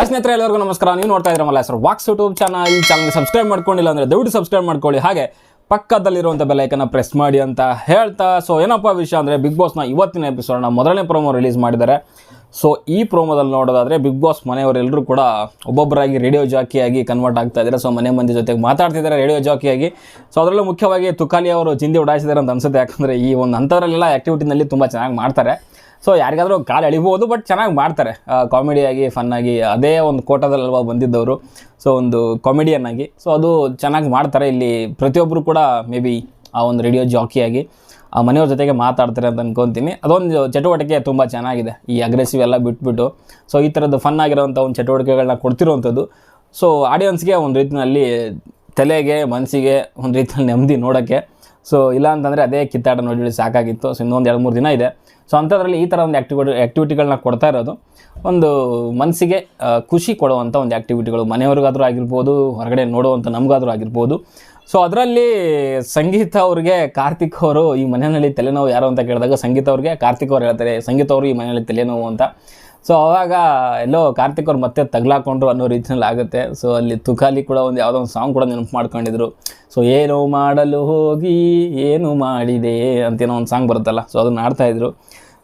Hi ಸ್ನೇಹಿತರೆ, ಎಲ್ಲರಿಗೂ ನಮಸ್ಕಾರ. ನೀವು ನೋಡ್ತಾ Malla sir walks YouTube channel. Channel subscribe ಮಾಡ್ಕೊಂಡಿಲ್ಲ ಅಂದರೆ ದಯವಿಟ್ಟು ಸಬ್ಸ್ಕ್ರೈಬ್ ಮಾಡ್ಕೊಳ್ಳಿ. ಹಾಗೆ ಪಕ್ಕದಲ್ಲಿರುವಂಥ ಬೆಲೈಕನ್ನು ಪ್ರೆಸ್ ಮಾಡಿ ಅಂತ ಹೇಳ್ತಾ. ಸೊ ಏನಪ್ಪ ವಿಷಯ ಅಂದರೆ ಬಿಗ್ ಬಾಸ್ನ ಇವತ್ತಿನ ಎಪಿಸೋಡ್ನ ಮೊದಲನೇ ಪ್ರೋಮೋ ರಿಲೀಸ್ ಮಾಡಿದ್ದಾರೆ. ಸೊ ಈ ಪ್ರೋಮೋದಲ್ಲಿ ನೋಡೋದಾದರೆ ಬಿಗ್ ಬಾಸ್ ಮನೆಯವರೆಲ್ಲರೂ ಕೂಡ ಒಬ್ಬೊಬ್ಬರಾಗಿ ರೇಡಿಯೋ ಜಾಕಿಯಾಗಿ ಕನ್ವರ್ಟ್ ಆಗ್ತಾ ಇದ್ದಾರೆ. ಸೊ ಮನೆ ಮಂದಿ ಜೊತೆಗೆ ಮಾತಾಡ್ತಿದ್ದಾರೆ ರೇಡಿಯೋ ಜಾಕಿಯಾಗಿ ಸೊ ಅದರಲ್ಲೂ ಮುಖ್ಯವಾಗಿ ತುಕಾಲಿ ಅವರು ಚಿಂದಿ ಉಡಾಯಿಸಿದ್ದಾರೆ ಅಂತ ಅನ್ಸುತ್ತೆ. ಯಾಕಂದರೆ ಈ ಒಂದು ಅಂಥದ್ರಲ್ಲೆಲ್ಲ ಆ್ಯಕ್ಟಿವಿಟಿನಲ್ಲಿ ತುಂಬ ಚೆನ್ನಾಗಿ ಮಾಡ್ತಾರೆ. ಸೊ ಯಾರಿಗಾದರೂ ಕಾಲು ಎಳಿಬೋದು ಬಟ್ ಚೆನ್ನಾಗಿ ಮಾಡ್ತಾರೆ. ಕಾಮಿಡಿಯಾಗಿ ಫನ್ನಾಗಿ ಅದೇ ಒಂದು ಕೋಟದಲ್ಲಿ ಬಂದಿದ್ದವರು. ಸೊ ಒಂದು ಕಾಮಿಡಿಯನ್ ಆಗಿ. ಸೊ ಅದು ಚೆನ್ನಾಗಿ ಮಾಡ್ತಾರೆ. ಇಲ್ಲಿ ಪ್ರತಿಯೊಬ್ಬರು ಕೂಡ ಮೇ ಬಿ ಆ ಒಂದು ರೇಡಿಯೋ ಜಾಕಿಯಾಗಿ ಆ ಮನೆಯವ್ರ ಜೊತೆಗೆ ಮಾತಾಡ್ತಾರೆ ಅಂತ ಅನ್ಕೊತೀನಿ. ಅದೊಂದು ಚಟುವಟಿಕೆ ತುಂಬ ಚೆನ್ನಾಗಿದೆ. ಈ ಅಗ್ರೆಸಿವ್ ಎಲ್ಲ ಬಿಟ್ಬಿಟ್ಟು. ಸೊ ಈ ಥರದ್ದು ಫನ್ ಆಗಿರೋವಂಥ ಒಂದು ಚಟುವಟಿಕೆಗಳನ್ನ ಕೊಡ್ತಿರುವಂಥದ್ದು ಸೊ ಆಡಿಯನ್ಸ್ಗೆ ಒಂದು ರೀತಿಯಲ್ಲಿ ತಲೆಗೆ ಮನಸ್ಸಿಗೆ ಒಂದು ರೀತಿಯಲ್ಲಿ ನೆಮ್ಮದಿ ನೋಡೋಕ್ಕೆ ಸೊ ಇಲ್ಲ ಅಂತಂದರೆ ಅದೇ ಕಿತ್ತಾಟ ನೋಡಿ ಸಾಕಾಗಿತ್ತು. ಸೊ ಇನ್ನೊಂದು ಎರಡು ಮೂರು ದಿನ ಇದೆ. ಸೊ ಅಂಥದ್ರಲ್ಲಿ ಈ ಥರ ಒಂದು ಆ್ಯಕ್ಟಿವಿಟಿ ಆ್ಯಕ್ಟಿವಿಟಿಗಳನ್ನ ಕೊಡ್ತಾ ಇರೋದು. ಒಂದು ಮನಸ್ಸಿಗೆ ಖುಷಿ ಕೊಡುವಂಥ ಒಂದು ಆ್ಯಕ್ಟಿವಿಟಿಗಳು ಮನೆಯವ್ರಿಗಾದರೂ ಆಗಿರ್ಬೋದು, ಹೊರಗಡೆ ನೋಡುವಂಥ ನಮಗಾದರೂ ಆಗಿರ್ಬೋದು. ಸೊ ಅದರಲ್ಲಿ ಸಂಗೀತ ಅವ್ರಿಗೆ ಕಾರ್ತಿಕ್ ಅವರು ಈ ಮನೆಯಲ್ಲಿ ತಲೆನೋವು ಯಾರು ಅಂತ ಕೇಳಿದಾಗ ಸಂಗೀತ ಅವ್ರಿಗೆ, ಕಾರ್ತಿಕ್ ಅವ್ರು ಹೇಳ್ತಾರೆ, ಸಂಗೀತ ಅವರು ಈ ಮನೆಯಲ್ಲಿ ತಲೆನೋವು ಅಂತ. ಸೊ ಅವಾಗ ಎಲ್ಲೋ ಕಾರ್ತಿಕ್ ಅವ್ರು ಮತ್ತೆ ತಗ್ಲಾಕೊಂಡ್ರು ಅನ್ನೋ ರೀತಿಯಲ್ಲಿ ಆಗುತ್ತೆ. ಸೊ ಅಲ್ಲಿ ತುಕಾಲಿ ಕೂಡ ಒಂದು ಯಾವುದೋ ಒಂದು ಸಾಂಗ್ ಕೂಡ ನೆನಪು ಮಾಡ್ಕೊಂಡಿದ್ರು. ಸೊ ಏನು ಮಾಡಲು ಹೋಗಿ, ಏನು ಮಾಡಿದೆ ಅಂತೇನೋ ಒಂದು ಸಾಂಗ್ ಬರುತ್ತಲ್ಲ ಸೊ ಅದನ್ನ ಆಡ್ತಾಯಿದ್ರು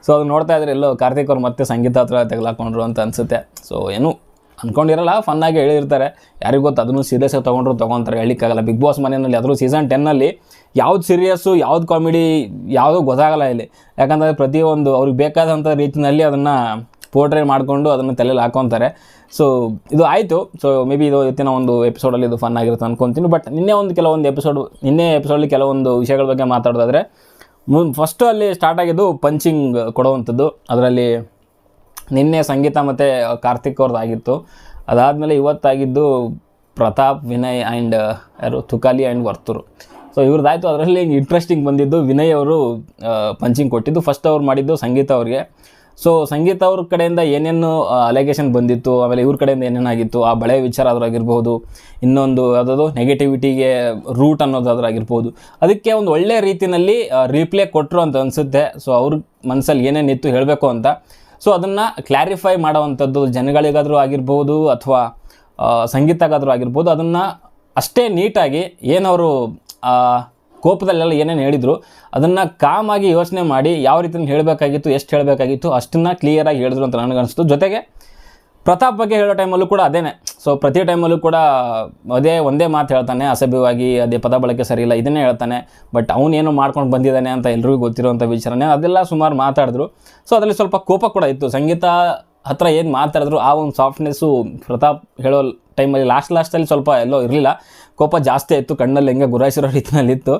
ಸೊ ಅದು ನೋಡ್ತಾ ಇದ್ರೆ ಎಲ್ಲೋ ಕಾರ್ತಿಕ್ ಅವ್ರು ಮತ್ತೆ ಸಂಗೀತ ಹತ್ರ ತೆಗ್ಲಾಕೊಂಡ್ರು ಅಂತ ಅನಿಸುತ್ತೆ. ಸೊ ಏನು ಅಂದ್ಕೊಂಡಿರಲ್ಲ ಫನ್ನಾಗಿ ಹೇಳಿರ್ತಾರೆ. ಯಾರಿಗೂ ಗೊತ್ತು, ಅದನ್ನು ಸೀರಿಯಸ್ಸಾಗಿ ತೊಗೊಂಡ್ರು, ತೊಗೊತಾರೆ ಹೇಳಿಕ್ಕಾಗಲ್ಲ ಬಿಗ್ ಬಾಸ್ ಮನೆಯಲ್ಲಿ ಅದರೂ ಸೀಸನ್ ಟೆನ್ನಲ್ಲಿ ಯಾವ್ದು ಸೀರಿಯಸ್ಸು ಯಾವ್ದು ಕಾಮಿಡಿ ಯಾವುದೂ ಗೊತ್ತಾಗಲ್ಲ ಇಲ್ಲಿ. ಯಾಕಂದರೆ ಪ್ರತಿಯೊಂದು ಅವ್ರಿಗೆ ಬೇಕಾದಂಥ ರೀತಿಯಲ್ಲಿ ಅದನ್ನು ಪೋರ್ಟ್ರೇ ಮಾಡಿಕೊಂಡು ಅದನ್ನು ತಲೆಯಲ್ಲಿ ಹಾಕೊತಾರೆ. ಸೊ ಇದು ಆಯಿತು. ಸೊ ಮೇ ಬಿ ಇದು ಇವತ್ತಿನ ಒಂದು ಎಪಿಸೋಡಲ್ಲಿ ಇದು ಫನ್ ಆಗಿರುತ್ತೆ ಅನ್ಕೊತೀನಿ. ಬಟ್ ನಿನ್ನೆ ಒಂದು ಕೆಲವೊಂದು ಎಪಿಸೋಡ್ ನಿನ್ನೆ ಎಪಿಸೋಡಲ್ಲಿ ಕೆಲವೊಂದು ವಿಷಯಗಳ ಬಗ್ಗೆ ಮಾತಾಡೋದಾದರೆ ಫಸ್ಟು ಅಲ್ಲಿ ಸ್ಟಾರ್ಟ್ ಆಗಿದ್ದು ಪಂಚಿಂಗ್ ಕೊಡುವಂಥದ್ದು. ಅದರಲ್ಲಿ ನಿನ್ನೆ ಸಂಗೀತ ಮತ್ತು ಕಾರ್ತಿಕ್ ಅವ್ರದ್ದು ಆಗಿತ್ತು. ಅದಾದಮೇಲೆ ಇವತ್ತಾಗಿದ್ದು ಪ್ರತಾಪ್, ವಿನಯ್ ಆ್ಯಂಡ್ ಯಾರು, ತುಕಾಲಿ ಆ್ಯಂಡ್ ವರ್ತೂರು. ಸೊ ಇವ್ರದ್ದಾಯಿತು ಅದರಲ್ಲಿ ಇಂಟ್ರೆಸ್ಟಿಂಗ್ ಬಂದಿದ್ದು ವಿನಯ್ ಅವರು ಪಂಚಿಂಗ್ ಕೊಟ್ಟಿದ್ದು. ಫಸ್ಟ್ ಅವ್ರು ಮಾಡಿದ್ದು ಸಂಗೀತ ಅವ್ರಿಗೆ. ಸೊ ಸಂಗೀತ ಅವ್ರ ಕಡೆಯಿಂದ ಏನೇನು ಅಲೆಗೇಷನ್ ಬಂದಿತ್ತು, ಆಮೇಲೆ ಇವ್ರ ಕಡೆಯಿಂದ ಏನೇನಾಗಿತ್ತು ಆ ಬಳೆ ವಿಚಾರ ಅದ್ರಾಗಿರ್ಬೋದು ಇನ್ನೊಂದು ಯಾವುದಾದ್ರು ನೆಗೆಟಿವಿಟಿಗೆ ರೂಟ್ ಅನ್ನೋದಾದ್ರಾಗಿರ್ಬೋದು ಅದಕ್ಕೆ ಒಂದು ಒಳ್ಳೆಯ ರೀತಿಯಲ್ಲಿ ರೀಪ್ಲೇ ಕೊಟ್ಟರು ಅಂತ ಅನಿಸುತ್ತೆ. ಸೊ ಅವ್ರ ಮನಸ್ಸಲ್ಲಿ ಏನೇನಿತ್ತು ಹೇಳಬೇಕು ಅಂತ. ಸೊ ಅದನ್ನು ಕ್ಲಾರಿಫೈ ಮಾಡೋವಂಥದ್ದು ಜನಗಳಿಗಾದರೂ ಆಗಿರ್ಬೋದು ಅಥವಾ ಸಂಗೀತಗಾದರೂ ಆಗಿರ್ಬೋದು ಅದನ್ನು ಅಷ್ಟೇ ನೀಟಾಗಿ ಏನವರು ಕೋಪದಲ್ಲೆಲ್ಲ ಏನೇನು ಹೇಳಿದರು, ಅದನ್ನು ಕಾಮಾಗಿ ಯೋಚನೆ ಮಾಡಿ ಯಾವ ರೀತಿ ಹೇಳಬೇಕಾಗಿತ್ತು, ಎಷ್ಟು ಹೇಳಬೇಕಾಗಿತ್ತು, ಅಷ್ಟನ್ನು ಕ್ಲಿಯರಾಗಿ ಹೇಳಿದ್ರು ಅಂತ ನನಗನ್ನಿಸ್ತು ಜೊತೆಗೆ ಪ್ರತಾಪ್ ಬಗ್ಗೆ ಹೇಳೋ ಟೈಮಲ್ಲೂ ಕೂಡ ಅದೇನೆ. ಸೊ ಪ್ರತಿ ಟೈಮಲ್ಲೂ ಕೂಡ ಅದೇ ಒಂದೇ ಮಾತು ಹೇಳ್ತಾನೆ, ಅಸಭ್ಯವಾಗಿ ಅದೇ ಪದ ಬಳಕೆ ಸರಿ ಇಲ್ಲ, ಇದನ್ನೇ ಹೇಳ್ತಾನೆ. ಬಟ್ ಅವನೇನು ಮಾಡ್ಕೊಂಡು ಬಂದಿದ್ದಾನೆ ಅಂತ ಎಲ್ರಿಗೂ ಗೊತ್ತಿರುವಂಥ ವಿಚಾರನೇ, ಅದೆಲ್ಲ ಸುಮಾರು ಮಾತಾಡಿದ್ರು. ಸೊ ಅದರಲ್ಲಿ ಸ್ವಲ್ಪ ಕೋಪ ಕೂಡ ಇತ್ತು. ಸಂಗೀತ ಹತ್ರ ಏನು ಮಾತಾಡಿದ್ರು, ಆ ಒಂದು ಸಾಫ್ಟ್ನೆಸ್ಸು ಪ್ರತಾಪ್ ಹೇಳೋ ಟೈಮಲ್ಲಿ ಲಾಸ್ಟ್ ಲಾಸ್ಟಲ್ಲಿ ಸ್ವಲ್ಪ ಎಲ್ಲೋ ಇರಲಿಲ್ಲ. ಕೋಪ ಜಾಸ್ತಿ ಆಯಿತು, ಕಣ್ಣಲ್ಲಿ ಹೆಂಗೆ ಗುರಾಯಿಸಿರೋ ರೀತಿಯಲ್ಲಿತ್ತು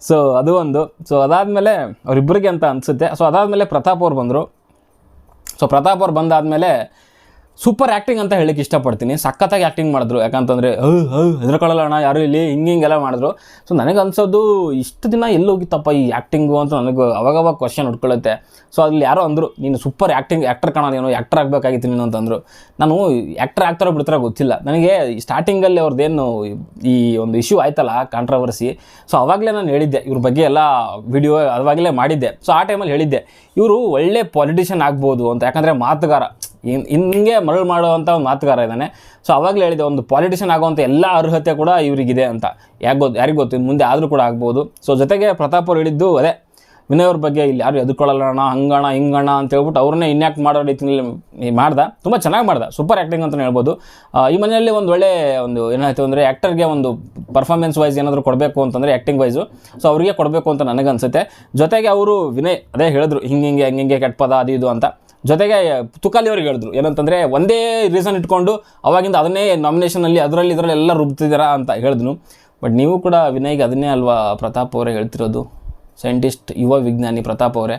ಸೊ ಅದು ಒಂದು. ಸೊ ಅದಾದಮೇಲೆ ಅವರಿಬ್ಬರಿಗೆ ಅಂತ ಅನಿಸುತ್ತೆ. ಸೊ ಅದಾದಮೇಲೆ ಪ್ರತಾಪ್ ಅವ್ರು ಬಂದರು. ಸೊ ಪ್ರತಾಪ್ ಅವ್ರು ಬಂದಾದಮೇಲೆ ಸೂಪರ್ ಆ್ಯಕ್ಟಿಂಗ್ ಅಂತ ಹೇಳಿಕ್ಕೆ ಇಷ್ಟಪಡ್ತೀನಿ. ಸಖತ್ತಾಗಿ ಆ್ಯಕ್ಟಿಂಗ್ ಮಾಡಿದ್ರು. ಯಾಕಂತಂದರೆ ಹೆದರ್ಕೊಳ್ಳಲ್ಲ ಅಣ್ಣ, ಯಾರು ಇಲ್ಲಿ, ಹಿಂಗೆ, ಹಿಂಗೆಲ್ಲ ಮಾಡಿದ್ರು. ಸೊ ನನಗೆ ಅನ್ಸೋದು ಇಷ್ಟು ದಿನ ಎಲ್ಲಿ ಹೋಗಿತ್ತಪ್ಪ ಈ ಆ್ಯಕ್ಟಿಂಗು ಅಂತ ನನಗೆ ಅವಾಗವಾಗ ಕ್ವಶನ್ ಉಟ್ಕೊಳ್ಳುತ್ತೆ ಸೊ ಅಲ್ಲಿ ಯಾರೋ ಅಂದರು, ನೀನು ಸೂಪರ್ ಆ್ಯಕ್ಟಿಂಗ್ ಆ್ಯಕ್ಟರ್ ಕಾಣ ನೀನು ಆ್ಯಕ್ಟರ್ ಆಗಬೇಕಾಗಿತ್ತು ನೀನು ಅಂತಂದರು. ನಾನು ಆ್ಯಕ್ಟರ್ ಆಗ್ತಾರೋ ಬಿಡ್ತಾರೋ ಗೊತ್ತಿಲ್ಲ. ನನಗೆ ಸ್ಟಾರ್ಟಿಂಗಲ್ಲಿ ಅವ್ರದ್ದೇನು ಈ ಒಂದು ಇಶ್ಯೂ ಆಯ್ತಲ್ಲ ಕಾಂಟ್ರವರ್ಸಿ ಸೊ ಅವಾಗಲೇ ನಾನು ಹೇಳಿದ್ದೆ, ಇವ್ರ ಬಗ್ಗೆ ಎಲ್ಲ ವಿಡಿಯೋ ಅವಾಗಲೇ ಮಾಡಿದ್ದೆ. ಸೊ ಆ ಟೈಮಲ್ಲಿ ಹೇಳಿದ್ದೆ, ಇವರು ಒಳ್ಳೆ ಪಾಲಿಟಿಷಿಯನ್ ಆಗ್ಬೋದು ಅಂತ. ಯಾಕಂದರೆ ಮಾತುಗಾರ ಇನ್ ಹಿಂಗೆ ಮರಳು ಮಾಡುವಂಥ ಒಂದು ಮಾತುಗಾರ ಇದ್ದಾನೆ. ಸೊ ಅವಾಗಲೇ ಹೇಳಿದೆ ಒಂದು ಪಾಲಿಟಿಷಿಯನ್ ಆಗುವಂಥ ಎಲ್ಲ ಅರ್ಹತೆ ಕೂಡ ಇವರಿಗಿದೆ ಅಂತ. ಯಾಕೆ ಗೊತ್ತು ಯಾರಿಗೆ ಗೊತ್ತು? ಇನ್ನು ಮುಂದೆ ಆದರೂ ಕೂಡ ಆಗ್ಬೋದು. ಸೊ ಜೊತೆಗೆ ಪ್ರತಾಪ್ ಅವ್ರು ಹೇಳಿದ್ದು ಅದೇ, ವಿನಯ್ ಅವ್ರ ಬಗ್ಗೆ ಇಲ್ಲಿ ಯಾರು ಅಣ್ಣ ಹಂಗಣ ಹಿಂಗಣ ಅಂತ ಹೇಳ್ಬಿಟ್ಟು ಅವ್ರನ್ನೇ ಇನ್ಯಾಕ್ಟ್ ಮಾಡೋ ರೀತಿಯಲ್ಲಿ ಮಾಡ್ದ. ತುಂಬ ಚೆನ್ನಾಗಿ ಮಾಡ್ದ. ಸೂಪರ್ ಆ್ಯಕ್ಟಿಂಗ್ ಅಂತಲೇ ಹೇಳ್ಬೋದು. ಈ ಮನೆಯಲ್ಲಿ ಒಂದು ಒಳ್ಳೆ ಒಂದು ಏನಾಯಿತು ಅಂದರೆ ಆ್ಯಕ್ಟರ್ಗೆ ಒಂದು ಪರ್ಫಾರ್ಮೆನ್ಸ್ ವೈಸ್ ಏನಾದರೂ ಕೊಡಬೇಕು ಅಂತಂದರೆ ಆ್ಯಕ್ಟಿಂಗ್ ವೈಸು ಸೊ ಅವರಿಗೆ ಕೊಡಬೇಕು ಅಂತ ನನಗನ್ಸುತ್ತೆ. ಜೊತೆಗೆ ಅವರು ವಿನಯ್ ಅದೇ ಹೇಳಿದ್ರು, ಹಿಂಗೆ ಹಿಂಗೆ, ಹಂಗೆ ಹಿಂಗೆ ಕೆಟ್ಟ ಪದ ಅದು ಇದು ಅಂತ. ಜೊತೆಗೆ ತುಕಾಲಿ ಅವ್ರಿಗೆ ಹೇಳಿದ್ರು, ಏನಂತಂದರೆ ಒಂದೇ ರೀಸನ್ ಇಟ್ಕೊಂಡು ಅವಾಗಿಂದ ಅದನ್ನೇ ನಾಮಿನೇಷನಲ್ಲಿ ಅದರಲ್ಲಿ ಇದರಲ್ಲಿ ಎಲ್ಲ ರುಬ್ತಿದ್ದೀರಾ ಅಂತ ಹೇಳಿದ್ನು. ಬಟ್ ನೀವು ಕೂಡ ವಿನಯ್ಗೆ ಅದನ್ನೇ ಅಲ್ವಾ ಪ್ರತಾಪ್ ಅವರೇ ಹೇಳ್ತಿರೋದು? ಸೈಂಟಿಸ್ಟ್ ಯುವ ವಿಜ್ಞಾನಿ ಪ್ರತಾಪ್ ಅವರೇ.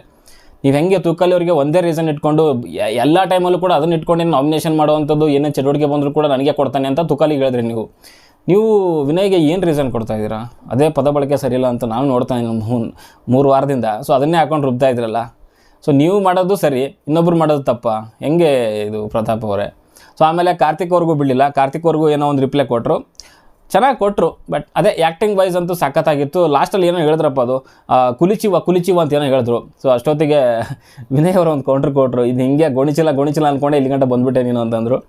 ನೀವು ಹೆಂಗೆ ತುಕಾಲಿ ಅವರಿಗೆ ಒಂದೇ ರೀಸನ್ ಇಟ್ಕೊಂಡು ಎಲ್ಲ ಟೈಮಲ್ಲೂ ಕೂಡ ಅದನ್ನ ಇಟ್ಕೊಂಡು ನಾಮಿನೇಷನ್ ಮಾಡುವಂಥದ್ದು, ಏನೇ ಚಟುವಟಿಕೆ ಬಂದರೂ ಕೂಡ ನನಗೆ ಕೊಡ್ತಾನೆ ಅಂತ ತುಕಾಲಿಗೆ ಹೇಳಿದ್ರಿ ನೀವು. ನೀವು ವಿನಯ್ಗೆ ಏನು ರೀಸನ್ ಕೊಡ್ತಾ ಇದ್ದೀರಾ? ಅದೇ ಪದ ಬಳಕೆ ಸರಿಯಿಲ್ಲ ಅಂತ ನಾನು ನೋಡ್ತಾನೆ ಮೂರು ವಾರದಿಂದ. ಸೊ ಅದನ್ನೇ ಹಾಕೊಂಡು ರುಬ್ತಾ ಇದ್ರಲ್ಲ. ಸೊ ನೀವು ಮಾಡೋದು ಸರಿ, ಇನ್ನೊಬ್ರು ಮಾಡೋದು ತಪ್ಪ. ಹೆಂಗೆ ಇದು ಪ್ರತಾಪ್ ಅವರೇ? ಸೊ ಆಮೇಲೆ ಕಾರ್ತಿಕ್ ಅವ್ರಿಗೂ ಬಿಡಲಿಲ್ಲ. ಕಾರ್ತಿಕ್ ಅವ್ರಿಗೂ ಏನೋ ಒಂದು ರಿಪ್ಲೈ ಕೊಟ್ಟರು ಚೆನ್ನಾಗಿ ಕೊಟ್ಟರು ಬಟ್ ಅದೇ ಆ್ಯಕ್ಟಿಂಗ್ ವೈಸ್ ಅಂತೂ ಸಖತ್ತಾಗಿತ್ತು. ಲಾಸ್ಟಲ್ಲಿ ಏನೋ ಹೇಳಿದ್ರಪ್ಪ ಅದು ಕುಲಿಚಿವ ಕುಲಿಚಿವ ಅಂತ ಏನೋ ಹೇಳಿದ್ರು. ಸೊ ಅಷ್ಟೊತ್ತಿಗೆ ವಿನಯ್ ಅವರು ಒಂದು ಕೌಂಟ್ರ್. ಕೊಟ್ಟರು ಇದು ಹಿಂಗೆ ಗೋಣಿಚಿಲ್ಲ ಗೋಣಿಚಿಲ್ಲ ಅಂದ್ಕೊಂಡೆ ಇಲ್ಲಿ ಗಂಟೆ ಬಂದುಬಿಟ್ಟೆ ನೀನು ಅಂತಂದರು.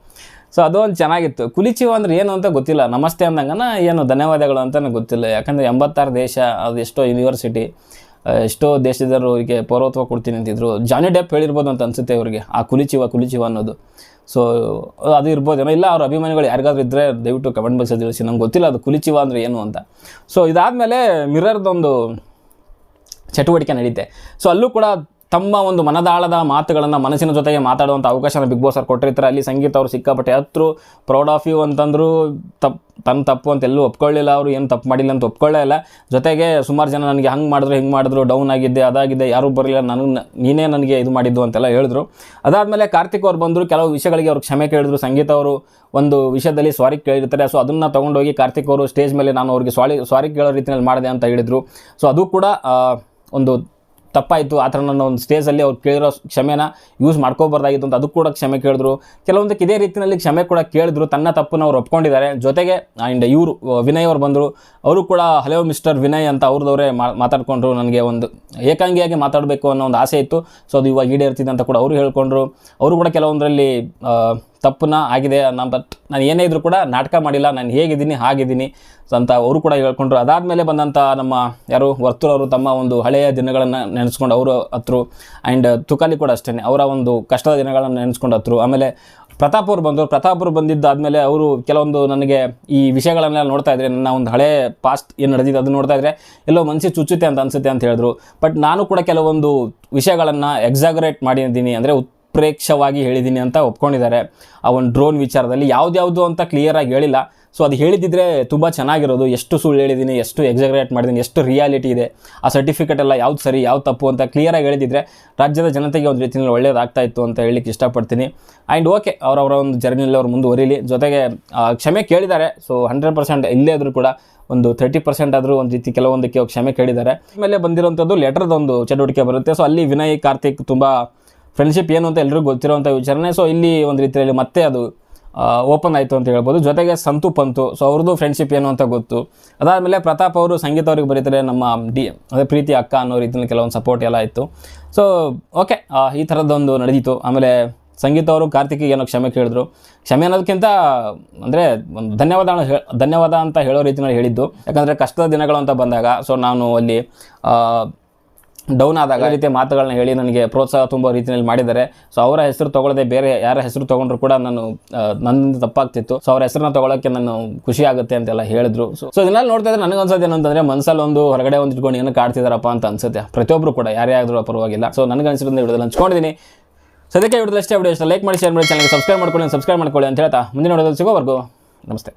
ಸೊ ಅದು ಒಂದು ಚೆನ್ನಾಗಿತ್ತು. ಕುಲಿಚಿವ ಅಂದ್ರೆ ಏನು ಅಂತ ಗೊತ್ತಿಲ್ಲ. ನಮಸ್ತೆ ಅಂದಂಗನ ಏನು ಧನ್ಯವಾದಗಳು ಅಂತ ಗೊತ್ತಿಲ್ಲ. ಯಾಕಂದರೆ ಎಂಬತ್ತಾರು ದೇಶ, ಅದು ಎಷ್ಟೋ ಯೂನಿವರ್ಸಿಟಿ ಎಷ್ಟೋ ದೇಶದವರು ಅವರಿಗೆ ಪೌರತ್ವ ಕೊಡ್ತೀನಿ ಅಂತಿದ್ರು. ಜಾನಿ ಡೆಪ್ ಹೇಳಿರ್ಬೋದು ಅಂತ ಅನಿಸುತ್ತೆ ಅವರಿಗೆ, ಆ ಕುಲಿಚಿವ ಕುಲಿಚಿವ ಅನ್ನೋದು. ಸೊ ಅದು ಇರ್ಬೋದೇನೋ ಇಲ್ಲ, ಅವ್ರ ಅಭಿಮಾನಿಗಳು ಯಾರಿಗಾದ್ರೂ ಇದ್ದರೆ ದಯವಿಟ್ಟು ಕಮೆಂಟ್ ಬಾಕ್ಸಲ್ಲಿ ತಿಳಿಸಿ. ನಂಗೆ ಗೊತ್ತಿಲ್ಲ ಅದು ಕುಲಿಚಿವ ಅಂದರೆ ಏನು ಅಂತ. ಸೊ ಇದಾದಮೇಲೆ ಮಿರರ್ದೊಂದು ಚಟುವಟಿಕೆ ನಡೀತೆ. ಸೊ ಅಲ್ಲೂ ಕೂಡ ತಮ್ಮ ಒಂದು ಮನದಾಳದ ಮಾತುಗಳನ್ನು ಮನಸ್ಸಿನ ಜೊತೆಗೆ ಮಾತಾಡುವಂಥ ಅವಕಾಶನ ಬಿಗ್ ಬಾಸ್ ಅವ್ರು ಕೊಟ್ಟಿರ್ತಾರೆ. ಅಲ್ಲಿ ಸಂಗೀತ ಅವರು ಸಿಕ್ಕಾಪಟ್ಟೆ ಹತ್ರ ಪ್ರೌಡ್ ಆಫ್ ಯು ಅಂತಂದ್ರು ತಪ್ಪು ತನ್ನ ತಪ್ಪು ಅಂತ ಎಲ್ಲೂ ಒಪ್ಕೊಳ್ಳಿಲ್ಲ, ಅವರು ಏನು ತಪ್ಪು ಮಾಡಿಲ್ಲ ಅಂತ ಒಪ್ಕೊಳ್ಳೇ ಇಲ್ಲ. ಜೊತೆಗೆ ಸುಮಾರು ಜನ ನನಗೆ ಹಂಗೆ ಮಾಡಿದ್ರು, ಹಿಂಗೆ ಮಾಡಿದ್ರು ಡೌನ್ ಆಗಿದ್ದೆ, ಅದಾಗಿದೆ, ಯಾರೂ ಬರಲಿಲ್ಲ, ನನಗೆ ನೀನೇ ನನಗೆ ಇದು ಮಾಡಿದ್ದು ಅಂತೆಲ್ಲ ಹೇಳಿದ್ರು. ಅದಾದಮೇಲೆ ಕಾರ್ತಿಕ್ ಅವ್ರು ಬಂದರು, ಕೆಲವು ವಿಷಯಗಳಿಗೆ ಅವ್ರು ಕ್ಷಮೆ ಕೇಳಿದ್ರು. ಸಂಗೀತ ಅವರು ಒಂದು ವಿಷಯದಲ್ಲಿ ಸ್ವಾರಿ ಕೇಳಿರ್ತಾರೆ. ಸೊ ಅದನ್ನು ತೊಗೊಂಡೋಗಿ ಕಾರ್ತಿಕ್ ಅವರು ಸ್ಟೇಜ್ ಮೇಲೆ ನಾನು ಅವ್ರಿಗೆ ಸ್ವಾರಿ ಸ್ವಾರಿ ಕೇಳೋ ರೀತಿಯಲ್ಲಿ ಮಾಡಿದೆ ಅಂತ ಹೇಳಿದರು. ಸೊ ಅದು ಕೂಡ ಒಂದು ತಪ್ಪಾಯಿತು, ಆ ಥರ ನನ್ನ ಒಂದು ಸ್ಟೇಜಲ್ಲಿ ಅವ್ರು ಕೇಳಿರೋ ಕ್ಷಮೆನ ಯೂಸ್ ಮಾಡ್ಕೋಬಾರ್ದಾಗಿತ್ತು ಅಂತ ಅದು ಕೂಡ ಕ್ಷಮೆ ಕೇಳಿದ್ರು. ಕೆಲವೊಂದಕ್ಕೆ ಇದೇ ರೀತಿಯಲ್ಲಿ ಕ್ಷಮೆ ಕೂಡ ಕೇಳಿದ್ರು, ತನ್ನ ತಪ್ಪನ್ನು ಅವ್ರು ಒಪ್ಕೊಂಡಿದ್ದಾರೆ. ಜೊತೆಗೆ ಆ್ಯಂಡ್ ಇವರು ವಿನಯ್ ಅವ್ರು ಬಂದರು. ಅವರು ಕೂಡ, ಹಲೋ ಮಿಸ್ಟರ್ ವಿನಯ್ ಅಂತ ಅವ್ರದವರೇ ಮಾತಾಡ್ಕೊಂಡ್ರು. ನನಗೆ ಒಂದು ಏಕಾಂಗಿಯಾಗಿ ಮಾತಾಡಬೇಕು ಅನ್ನೋ ಒಂದು ಆಸೆ ಇತ್ತು. ಸೊ, ಅದು ಇವಾಗ ಈಡೇರ್ತಿದೆ ಅಂತ ಕೂಡ ಅವರು ಹೇಳ್ಕೊಂಡ್ರು. ಅವರು ಕೂಡ ಕೆಲವೊಂದರಲ್ಲಿ ಆ, ತಪ್ಪನ್ನ ಆಗಿದೆ ನಮ್ಮ ಬಟ್ ನಾನು ಏನೇ ಇದ್ರೂ ಕೂಡ ನಾಟಕ ಮಾಡಿಲ್ಲ ನಾನು ಹೇಗಿದ್ದೀನಿ ಹಾಗಿದ್ದೀನಿ ಅಂತ ಅವರು ಕೂಡ ಹೇಳ್ಕೊಂಡ್ರು. ಅದಾದಮೇಲೆ ಬಂದಂಥ ನಮ್ಮ ಯಾರು ವರ್ತುರವರು ತಮ್ಮ ಒಂದು ಹಳೆಯ ದಿನಗಳನ್ನು ನೆನೆಸ್ಕೊಂಡು ಅವರು ಹತ್ರ ಆ್ಯಂಡ್ ತುಕಾಲಿ ಕೂಡ ಅಷ್ಟೇ ಅವರ ಒಂದು ಕಷ್ಟದ ದಿನಗಳನ್ನು ನೆನೆಸ್ಕೊಂಡು ಹತ್ರು. ಆಮೇಲೆ ಪ್ರತಾಪ್ ಅವರು ಬಂದರು. ಪ್ರತಾಪ್ ಅವರು ಬಂದಿದ್ದಾದಮೇಲೆ ಅವರು ಕೆಲವೊಂದು ನನಗೆ ಈ ವಿಷಯಗಳನ್ನೆಲ್ಲ ನೋಡ್ತಾ ಇದ್ರೆ ನನ್ನ ಒಂದು ಹಳೆ ಪಾಸ್ಟ್ ಏನು ನಡೆದಿದೆ ಅದು ನೋಡ್ತಾ ಇದ್ರೆ ಎಲ್ಲೋ ಮನಸ್ಸಿಗೆ ಚುಚ್ಚುತ್ತೆ ಅಂತ ಅನಿಸುತ್ತೆ ಅಂತ ಹೇಳಿದ್ರು. ಬಟ್ ನಾನು ಕೂಡ ಕೆಲವೊಂದು ವಿಷಯಗಳನ್ನು ಎಕ್ಸಾಗರೇಟ್ ಮಾಡಿದ್ದೀನಿ. ಅಂದರೆ ಉತ್ಪ್ರೇಕ್ಷವಾಗಿ ಹೇಳಿದ್ದೀನಿ ಅಂತ ಒಪ್ಕೊಂಡಿದ್ದಾರೆ. ಆ ಒಂದು ಡ್ರೋನ್ ವಿಚಾರದಲ್ಲಿ ಯಾವ್ದ್ಯಾವುದು ಅಂತ ಕ್ಲಿಯರಾಗಿ ಹೇಳಿಲ್ಲ. ಸೊ ಅದು ಹೇಳಿದಿದ್ರೆ ತುಂಬ ಚೆನ್ನಾಗಿರೋದು. ಎಷ್ಟು ಸುಳ್ಳು ಹೇಳಿದ್ದೀನಿ ಎಷ್ಟು ಎಕ್ಸಾಗ್ರೇಟ್ ಮಾಡಿದ್ದೀನಿ ಎಷ್ಟು ರಿಯಾಲಿಟಿ ಇದೆ. ಆ ಸರ್ಟಿಫಿಕೇಟ್ ಎಲ್ಲ ಯಾವ್ದು ಸರಿ, ಯಾವ್ದು ತಪ್ಪು ಅಂತ ಕ್ಲಿಯರಾಗಿ ಹೇಳಿದಿದ್ರೆ ರಾಜ್ಯದ ಜನತೆಗೆ ಒಂದು ರೀತಿಯಲ್ಲಿ ಒಳ್ಳೇದಾಗ್ತಾ ಇತ್ತು ಅಂತ ಹೇಳಲಿಕ್ಕೆ ಇಷ್ಟಪಡ್ತೀನಿ. ಆ್ಯಂಡ್ ಓಕೆ ಅವರವರ ಒಂದು ಜರ್ನಿಯಲ್ಲಿ ಅವ್ರು ಮುಂದುವರಿಲಿ ಜೊತೆಗೆ ಕ್ಷಮೆ ಕೇಳಿದ್ದಾರೆ. ಸೊ ಹಂಡ್ರೆಡ್ ಪರ್ಸೆಂಟ್ ಇಲ್ಲೇ ಆದರೂ ಕೂಡ ಒಂದು ತರ್ಟಿ ಪರ್ಸೆಂಟ್ ಆದರೂ ಒಂದು ರೀತಿ ಕೆಲವೊಂದಕ್ಕೆ ಕ್ಷಮೆ ಕೇಳಿದ್ದಾರೆ. ಆಮೇಲೆ ಬಂದಿರೋಂಥದ್ದು ಲೆಟರ್ದೊಂದು ಚಟುವಟಿಕೆ ಬರುತ್ತೆ. ಸೊ ಅಲ್ಲಿ ವಿನಯ್ ಕಾರ್ತಿಕ್ ತುಂಬ ಫ್ರೆಂಡ್ಶಿಪ್ ಏನು ಅಂತ ಎಲ್ಲರಿಗೂ ಗೊತ್ತಿರುವಂಥ ವಿಚಾರನೆ. ಸೊ ಇಲ್ಲಿ ಒಂದು ರೀತಿಯಲ್ಲಿ ಮತ್ತೆ ಅದು ಓಪನ್ ಆಯಿತು ಅಂತ ಹೇಳ್ಬೋದು. ಜೊತೆಗೆ ಸಂತು ಪಂತು. ಸೊ ಅವ್ರದ್ದು ಫ್ರೆಂಡ್ಶಿಪ್ ಏನು ಅಂತ ಗೊತ್ತು. ಅದಾದಮೇಲೆ ಪ್ರತಾಪ್ ಅವರು ಸಂಗೀತ ಅವ್ರಿಗೆ ಬರೀತಾರೆ ನಮ್ಮ ಡಿ ಅದೇ ಪ್ರೀತಿ ಅಕ್ಕ ಅನ್ನೋ ರೀತಿಯಲ್ಲಿ ಕೆಲವೊಂದು ಸಪೋರ್ಟ್ ಎಲ್ಲ ಇತ್ತು ಸೊ ಓಕೆ ಈ ಥರದ್ದೊಂದು ನಡೆದಿತ್ತು ಆಮೇಲೆ ಸಂಗೀತ ಅವರು ಕಾರ್ತಿಕಿಗೆ ಏನೋ ಕ್ಷಮೆ ಕೇಳಿದ್ರು. ಕ್ಷಮೆ ಅನ್ನೋದಕ್ಕಿಂತ, ಅಂದರೆ, ಒಂದು ಧನ್ಯವಾದ ಧನ್ಯವಾದ ಅಂತ ಹೇಳೋ ರೀತಿಯಲ್ಲಿ ಹೇಳಿದ್ದು. ಯಾಕಂದರೆ ಕಷ್ಟದ ದಿನಗಳು ಅಂತ ಬಂದಾಗ ಸೊ ನಾನು ಅಲ್ಲಿ ಡೌನ್ ಆದಾಗ ಈ ರೀತಿಯ ಮಾತುಗಳನ್ನ ಹೇಳಿ ನನಗೆ ಪ್ರೋತ್ಸಾಹ ತುಂಬ ರೀತಿಯಲ್ಲಿ ಮಾಡಿದ್ದಾರೆ. ಸೊ ಅವರ ಹೆಸರು ತಗೊಳ್ಳದೆ ಬೇರೆ ಯಾರ ಹೆಸರು ತೊಗೊಂಡ್ರು ಕೂಡ ನಾನು ಆ, ನನ್ನಿಂದ ತಪ್ಪಾಗ್ತಿತ್ತು. ಸೊ ಅವರ ಹೆಸರನ್ನ ತೊಗೊಳಕ್ಕೆ ನಾನು ಖುಷಿ ಆಗುತ್ತೆ ಅಂತೆಲ್ಲ ಹೇಳಿದ್ರು. ಸೊ ಸೊ ಇದನ್ನೆಲ್ಲ ನೋಡ್ತಾ ಇದ್ರೆ ನನಗನ್ಸೋದು ಏನಂತಂದ್ರೆ ಮನಸ್ಸಲ್ಲಿ ಒಂದು ಹೊರಗಡೆ ಒಂದು ಇಟ್ಕೊಂಡು ಏನೋ ಕಾಡ್ತಿದಾರಪ್ಪ ಅಂತ ಅನ್ಸುತ್ತೆ. ಪ್ರತಿಯೊಬ್ಬರು ಕೂಡ ಯಾರೇ ಆದರೂ ಪರವಾಗಿಲ್ಲ. ಸೊ ನನಗೆ ವಿಡಿಯೋದಲ್ಲಿ ಹಿಡಿದಲ್ಲಿ ಹಂಚ್ಕೊಂಡಿದ್ದೀನಿ ಸದ್ಯಕ್ಕೆ ಹಿಡಿದಷ್ಟೇ ವಿಡಿಯೋ ಇಷ್ಟ ಲೈಕ್ ಮಾಡಿ ಶೇರ್ ಮಾಡಿ ಚಾನಲ್ಗೆ ಸಬ್ಸ್ಕ್ರೈಬ್ ಮಾಡ್ಕೊಳ್ಳಿ ಸಬ್ಸ್ಕ್ರೈಬ್ ಮಾಡ್ಕೊಳ್ಳಿ ಅಂತ ಹೇಳ್ತಾ ಮುಂದಿನ ನೋಡೋದು ಸಿಗೋವರೆಗೂ ನಮಸ್ತೆ.